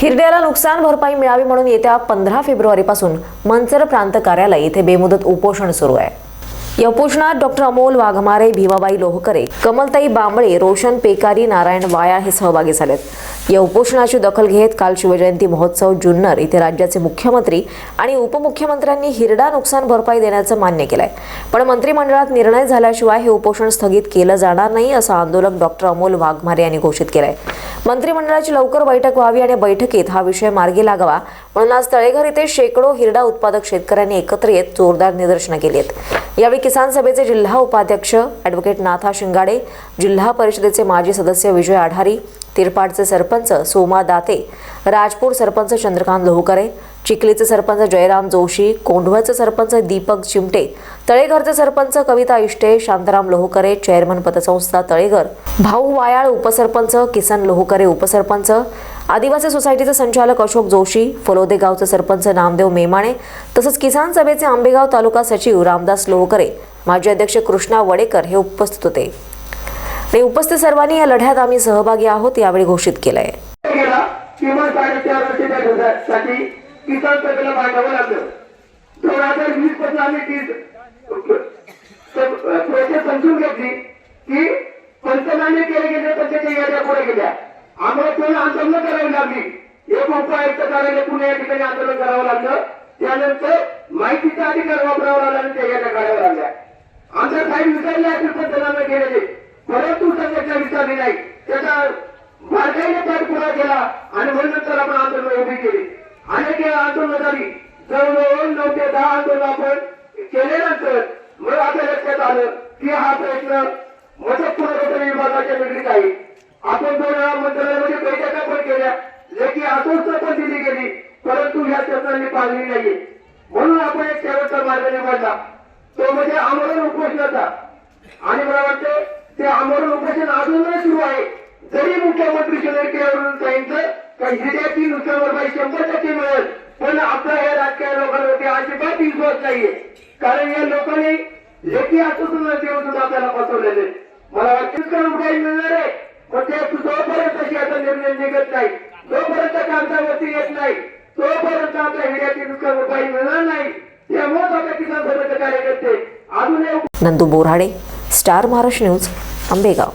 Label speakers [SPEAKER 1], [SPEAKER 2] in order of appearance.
[SPEAKER 1] हिरड्याला नुकसान भरपाई मिळावी म्हणून येत्या पंधरा फेब्रुवारीपासून मंचर प्रांत कार्यालय येथे बेमुदत उपोषण सुरू आहे. या उपोषणात डॉक्टर अमोल वाघमारे भीमाबाई लोहकरे कमलताई बांबळे रोशन पेकारी नारायण वाया हे सहभागी झालेत. या उपोषणाची दखल घेत काल शिवजयंती महोत्सव जुन्नर इथे राज्याचे मुख्यमंत्री आणि उपमुख्यमंत्र्यांनी हिरडा नुकसान भरपाई देण्याचं मान्य केलंय. पण मंत्रिमंडळात निर्णय झाल्याशिवाय हे उपोषण स्थगित केलं जाणार नाही असं आंदोलक डॉक्टर अमोल वाघमारे यांनी घोषित केलंय. मंत्रिमंडळाची लवकर बैठक व्हावी आणि बैठकीत हा विषय मार्गी लागावा म्हणून आज तळेघर इथे शेकडो हिरडा उत्पादक शेतकऱ्यांनी एकत्र येत जोरदार निदर्शनं केली आहेत यावेळी किसान सभेचे जिल्हा उपाध्यक्ष ॲडव्होकेट नाथा शिंगाडे जिल्हा परिषदेचे माजी सदस्य विजय आढारी तिरपाडचे सरपंच सोमा दाते राजपूर सरपंच चंद्रकांत लोहकरे चिखलीचे सरपंच जयराम जोशी कोंढवळचे सरपंच दीपक चिमटे तळेघरचे सरपंच कविता इष्टे शांताराम लोहकरे चेअरमन पतसंस्था तळेघर भाऊ वायाळ उपसरपंच किसन लोहकरे उपसरपंच आदिवासी सोसायटीचे संचालक अशोक जोशी फलोदे गावचे सरपंच नामदेव मेमाणे तसंच किसान सभेचे आंबेगाव तालुका सचिव रामदास लोहकरे. माजी अध्यक्ष कृष्णा वडेकर हे उपस्थित होते. आणि उपस्थित सर्वांनी या लढ्यात आम्ही सहभागी आहोत यावेळी घोषित केलंय.
[SPEAKER 2] गेला किमान साडेचार समजून घेतली की पंचनामे केले गेले तर त्याच्या पुढे गेल्या. आम्हाला पुणे आंदोलन करावी लागली. एक उपायुक्त कार्यालय पुणे या ठिकाणी आंदोलन करावं लागलं. त्यानंतर माहितीचा अधिकार वापरावा लागला आणि त्या याद्या काढाव्या लागल्या. आमच्या काही विचारले असेल पंचनामे केलेले. परंतु संघटना विचारली नाही. त्याचा बारकाईने पाठपुरा केला आणि म्हणून नंतर आपण आंदोलन उभी केली. अनेक आंदोलन झाली जवळजवळ नऊ ते दहा आंदोलन आपण केल्यानंतर मग आता लक्षात आलं की हा प्रयत्न मदत पुनर्वसन विभागाच्या निगडीत आहे. आपण दोन वेळा मंत्रालयामध्ये बैठका पण केल्या. लेखी आश्वासन पण दिली गेली परंतु या शासनाने पाळली नाहीये. म्हणून आपण एक शेवटचा मार्ग निवडला. तो म्हणजे आमरण उपोषणाचा. आणि मला वाटतं ते आमरण उपोषण अजूनही सुरू आहे. जरी मुख्यमंत्री केवळून सांगितलं का हिऱ्याची नुकसान भरपाई शंभर टक्के मिळेल. पण आपल्या या राजकीय लोकांवरती अजिबात विश्वास नाहीये. कारण या लोकांनी लेखी आश्वासन देऊन सुद्धा आपल्याला फसवलेले मला वाटतं नुकसान मिळणार आहे? पण ते जोपर्यंत आता निर्णय निघत नाही. जोपर्यंत कागदावरती येत नाही. तोपर्यंत आपल्या हिऱ्याची नुकसान भरपाई मिळणार नाही त्यामुळेच आपल्या किसान सभेचे कार्यकर्ते अजूनही
[SPEAKER 1] नंदू बोराडे स्टार महाराष्ट्र न्यूज आंबेगाव